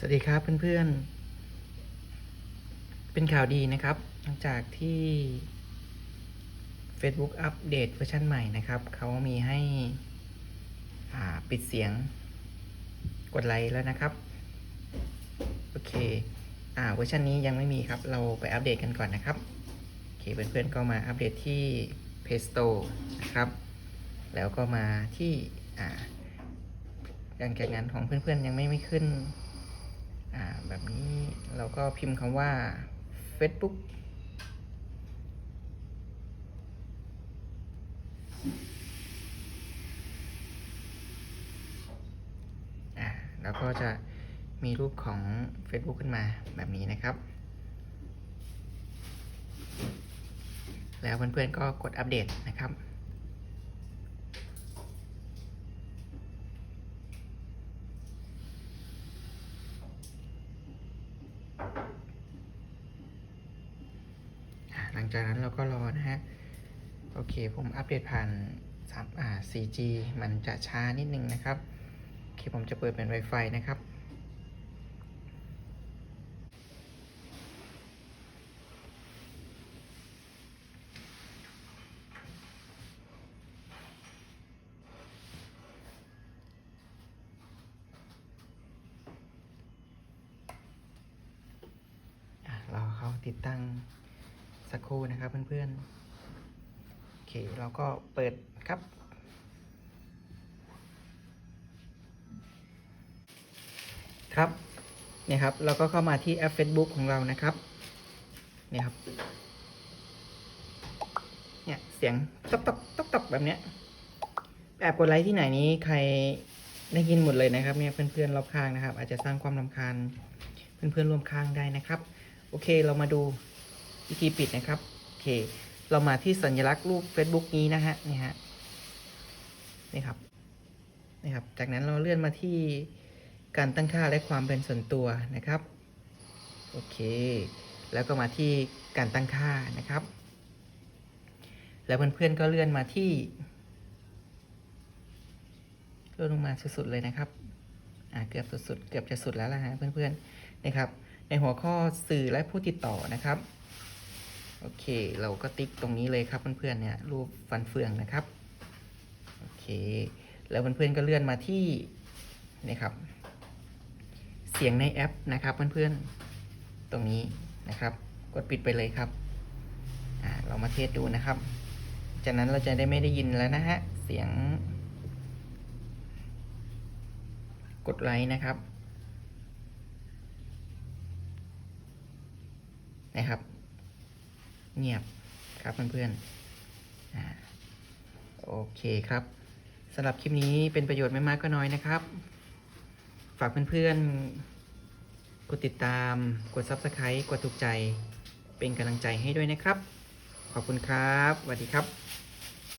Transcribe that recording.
สวัสดีครับเพื่อนๆ เป็นข่าวดีนะครับ หลังจากที่ Facebook อัปเดตเวอร์ชันใหม่นะครับ เขามีให้ปิดเสียงกดไลค์แล้วนะครับ โอเค อ่าเวอร์ชันนี้ยังไม่มีครับ เราไปอัปเดตกันก่อนนะครับ โอเค เพื่อนๆ ก็มาอัปเดตที่ Play Store นะครับ แล้วก็มาที่ อ่าหลังจากนั้นของเพื่อนๆ ยังไม่ไม่ขึ้น เราก็พิมพ์คำว่า Facebook อ่าแล้วก็จะมีรูปของ Facebook ขึ้นมาแบบนี้นะครับ แล้วเพื่อนๆก็กดอัปเดตนะครับ หลังจากนั้นเราก็รอนะฮะ โอเค ผมอัปเดตผ่าน3อ่า 4G มันจะช้านิดนึงนะครับ โอเค ผมจะเปิดเป็น Wi-Fi นะครับ อะเราเข้า ติดตั้งสักครู่นะครับเพื่อนๆ โอเค เราก็เปิดครับ ครับเนี่ยครับ เราก็เข้ามาที่แอป Facebook ของเรานะครับ เนี่ยครับ เนี่ยเสียงตอกตอกตอกตอกแบบเนี้ยแอบกดไลค์ที่ไหนนี้ใครได้ยินหมดเลยนะครับเนี่ยเพื่อนๆรอบข้างนะครับ อาจจะสร้างความรำคาญเพื่อนๆร่วมข้างได้นะครับ โอเค เรามาดูวิธีปิดนะครับ โอเค เรามาที่สัญลักษณ์รูป Facebook นี้นะฮะ นี่ฮะ นี่ครับ นี่ครับ จากนั้นเราเลื่อนมาที่การตั้งค่าและความเป็นส่วนตัวนะครับ โอเค แล้วก็มาที่การตั้งค่านะครับ แล้วเพื่อนๆก็เลื่อนมาที่เลื่อนลงมาสุดๆเลยนะครับ อ่า เกือบสุดๆ เกือบจะสุดแล้วล่ะฮะเพื่อนๆ นะครับ ในหัวข้อสื่อและผู้ติดต่อนะครับ โอเค เราก็ติ๊กตรงนี้เลยครับเพื่อนๆเนี่ยรูปฟันเฟืองนะครับ โอเค แล้วเพื่อนๆก็เลื่อนมาที่นี่ครับ เสียงในแอปนะครับเพื่อนๆตรงนี้นะครับ กดปิดไปเลยครับอ่าเรามาเทสดูนะครับ จากนั้นเราจะได้ไม่ได้ยินแล้วนะฮะ เสียง กดไลค์นะครับ นะครับ เงียบครับเพื่อนๆโอเคครับสำหรับคลิปนี้เป็นประโยชน์ไม่มากก็น้อยนะครับ ฝากเพื่อนๆ กดติดตาม กด Subscribe กดถูกใจ เป็นกำลังใจให้ด้วยนะครับ ขอบคุณครับสวัสดีครับ